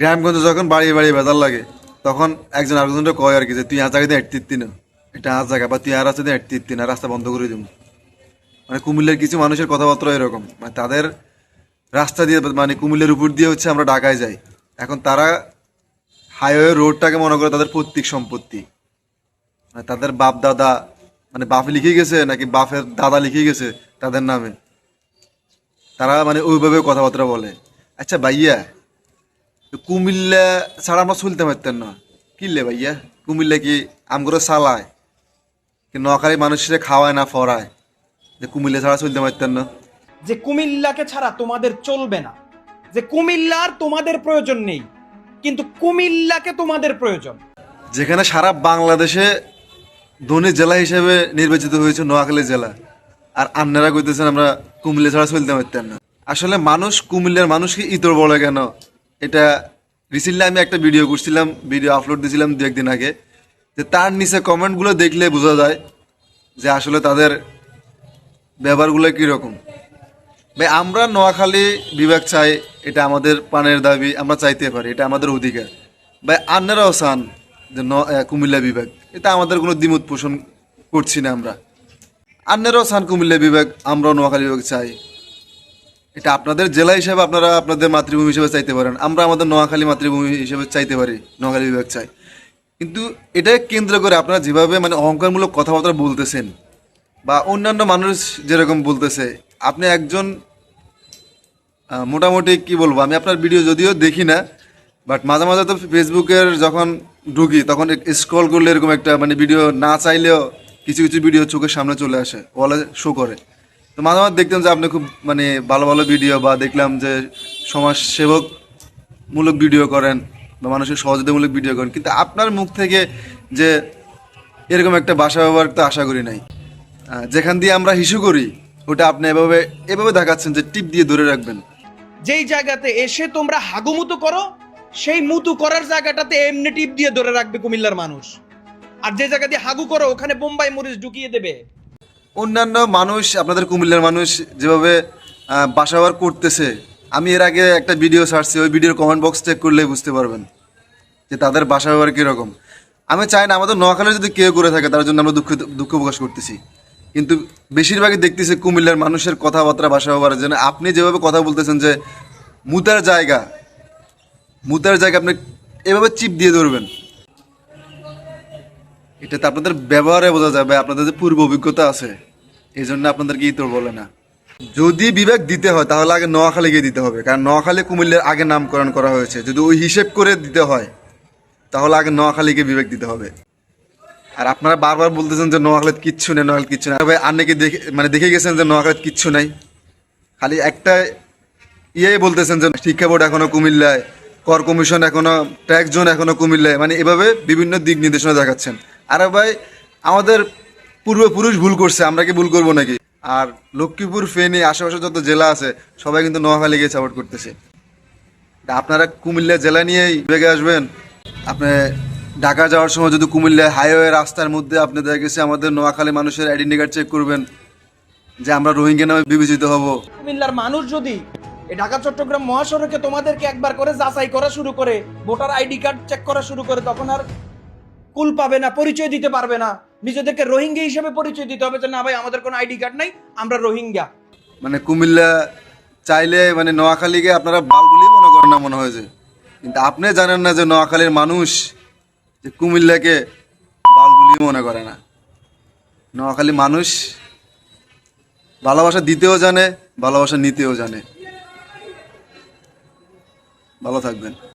গ্রামগঞ্জে যখন বাড়ি বাড়ি বেজার লাগে, তখন একজন আরেকজনটা কয় আর কি যে, তুই আর জায়গায় দিয়ে না এটা আর জায়গা, বা তুই আর আছে দিয়ে এটতিত্তি না রাস্তা বন্ধ করে দিব। মানে কুমিল্লার কিছু মানুষের কথাবার্তা এরকম। মানে তাদের রাস্তা দিয়ে মানে কুমিল্লার উপর দিয়ে হচ্ছে আমরা ঢাকায় যাই। এখন তারা হাইওয়ে রোডটাকে মনে করে তাদের পৈতৃক সম্পত্তি। মানে তাদের বাপ দাদা মানে বাপ লিখে গেছে, নাকি বাপের দাদা লিখে গেছে তাদের নামে। তারা মানে ওইভাবে কথাবার্তা বলে। আচ্ছা ভাইয়া কুমিল্লা ছাড়া আমরা চলতে পারতেন না। কিনলে ভাইয়া? কুমিল্লা কি আমগুলো চালায়? কি নোয়াখালী মানুষের খাওয়ায় না ফরায়? যে কুমিল্লা ছাড়া চলতে পারতেন না। যে কুমিল্লাকে ছাড়া তোমাদের চলবে না। যে কুমিল্লার তোমাদের প্রয়োজন নেই কিন্তু কুমিল্লাকে তোমাদের প্রয়োজন। যেখানে সারা বাংলাদেশে ধনী জেলা হিসেবে নির্বাচিত হয়েছে নোয়াখালী জেলা। আর আন্নারা কইতেছেন আমরা কুমিল্লা ছাড়া চলতে পারতেন না। আসলে মানুষ কুমিল্লার মানুষকে ইতর বলে কেন? এটা রিসেন্টলি আমি একটা ভিডিও করছিলাম ভিডিও আপলোড দিয়েছিলাম দু একদিন আগে, যে তার নিচে কমেন্টগুলো দেখলে বোঝা যায় যে আসলে তাদের ব্যবহারগুলো কীরকম। ভাই, আমরা নোয়াখালী বিভাগ চাই, এটা আমাদের প্রাণের দাবি, আমরা চাইতে পারি, এটা আমাদের অধিকার। ভাই আন্নারাও চান যে ন- কুমিল্লা বিভাগ, এটা আমাদের কোনো দ্বিমত পোষণ করছি না আমরা। আন্নারাও চান কুমিল্লা বিভাগ, আমরাও নোয়াখালী বিভাগ চাই। এটা আপনাদের জেলা হিসেবে আপনারা আপনাদের মাতৃভূমি হিসেবে চাইতে পারেন। আমরা আমাদের নোয়াখালী মাতৃভূমি হিসেবে চাইতে পারি, নোয়াখালী বিভাগ চাই। কিন্তু এটা কেন্দ্র করে আপনারা যেভাবে মানে অহংকারমূলক কথাবার্তা বলতেছেন বা অন্যান্য মানুষ যেরকম বলতেছে, আপনি একজন মোটামুটি কি বলব, আমি আপনার ভিডিও যদিও দেখি না বাট মাঝে মাঝে তো ফেসবুকের যখন ঢুকি, তখন স্ক্রল করলে এরকম একটা মানে ভিডিও না চাইলেও কিছু কিছু ভিডিও চোখের সামনে চলে আসে ওয়ালে শো করে। তো মাঝে মাঝে দেখতাম যে আপনি খুব মানে ভালো ভালো ভিডিও বা দেখলাম যে সমাজ সেবক মূলক ভিডিও করেন বা মানুষের সহযোগিতামূলক ভিডিও করেন। কিন্তু আপনার মুখ থেকে যে এরকম একটা ভাষা ব্যবহার তো আশা করি নাই। যেখান দিয়ে আমরা হিসু করি, ওটা আপনি এভাবে এভাবে দেখাচ্ছেন যে টিপ দিয়ে ধরে রাখবেন। যেই জায়গাতে এসে তোমরা হাগুমুতু করো, সেই মুতু করার জায়গাটাতে এমনি টিপ দিয়ে ধরে রাখবে কুমিল্লার মানুষ। আর যে জায়গা দিয়ে হাগু করো, ওখানে বোম্বাই মরিচ ঢুকিয়ে দেবে। অন্যান্য মানুষ আপনাদের কুমিল্লার মানুষ যেভাবে আহ, বাসা ব্যবহার করতেছে আমি এর আগে একটা ভিডিও ছাড়ছি ওই ভিডিওর কমেন্ট বক্স চেক করলেই বুঝতে পারবেন যে তাদের বাসা ব্যবহার কীরকম। আমি চাই না আমাদের নোয়াখালী যদি কেউ করে থাকে তার জন্য আমরা দুঃখ দুঃখ প্রকাশ করতেছি। কিন্তু বেশিরভাগই দেখতেছি কুমিল্লার মানুষের কথাবার্তা বাসা ব্যবহারের জন্য। আপনি যেভাবে কথা বলতেছেন যে মুতার জায়গা মুতার জায়গা আপনি এভাবে চিপ দিয়ে ধরবেন। এটাতে আপনাদের ব্যবহারে বোঝা যাবে আপনাদের যে পূর্ব অভিজ্ঞতা আছে, এই জন্য আপনাদেরকে ইতর বলে না। যদি বিবেক দিতে হয়, তাহলে আগে নোয়াখালীকে দিতে হবে, কারণ নোয়াখালী কুমিল্লার আগে নামকরণ করা হয়েছে। যদি ওই হিসেব করে দিতে হয়, তাহলে আগে নোয়াখালীকে বিবেক দিতে হবে। আর আপনারা বারবার বলতেছেন যে নোয়াখালীত কিচ্ছু নেই নোয়াখালী কিচ্ছু নাই। তবে আন্নাকে দেখে মানে দেখে গেছেন যে নোয়াখালীত কিচ্ছু নাই। খালি একটা ইয়ে বলতেছেন যে শিক্ষা বোর্ড এখনও কুমিল্লায়, কর কমিশন এখনও ট্যাক্স জোন এখনও কুমিল্লায় মানে এভাবে বিভিন্ন দিক নির্দেশনা দেখাচ্ছেন। আর ভাই, আমাদের পূর্বপুরুষ ভুল করছে, আমরা কি ভুল করব নাকি? আর লক্ষ্মীপুর, ফেনী, আশেপাশে যত জেলা আছে, সবাই কিন্তু নোয়াখালীকে সাপোর্ট করতেছে। আপনারা কুমিল্লা জেলা নিয়েই বেগে আসবেন। আপনি ঢাকা যাওয়ার সময় যদি কুমিল্লা হাইওয়ে রাস্তার মধ্যে আপনি দেখা গেছে আমাদের নোয়াখালী মানুষের আইডেন্টি কার্ড চেক করবেন, যে আমরা রোহিঙ্গা নামে বিবেচিত হব। কুমিল্লার মানুষ যদি ঢাকা, চট্টগ্রাম মহাসড়কে তোমাদেরকে একবার করে যাচাই করা শুরু করে, ভোটার আইডি কার্ড চেক করা শুরু করে, তখন আর কুল পাবে না, পরিচয় দিতে পারবে না। নিজেদেরকে রোহিঙ্গা হিসেবে পরিচয় দিতে হবে যে, না ভাই, আমাদের কোনো আইডি কার্ড নাই, আমরা রোহিঙ্গা। মানে কুমিল্লা চাইলে মানে নোয়াখালীকে আপনারা বাল বলেই মনে করেন না মনে হয় যে। কিন্তু আপনি জানেন না যে, নোয়াখালীর মানুষ যে কুমিল্লাকে বাল বলেই মনে করে না। নোয়াখালী মানুষ ভালোবাসা দিতেও জানে, ভালোবাসা নিতেও জানে। ভালো থাকবেন।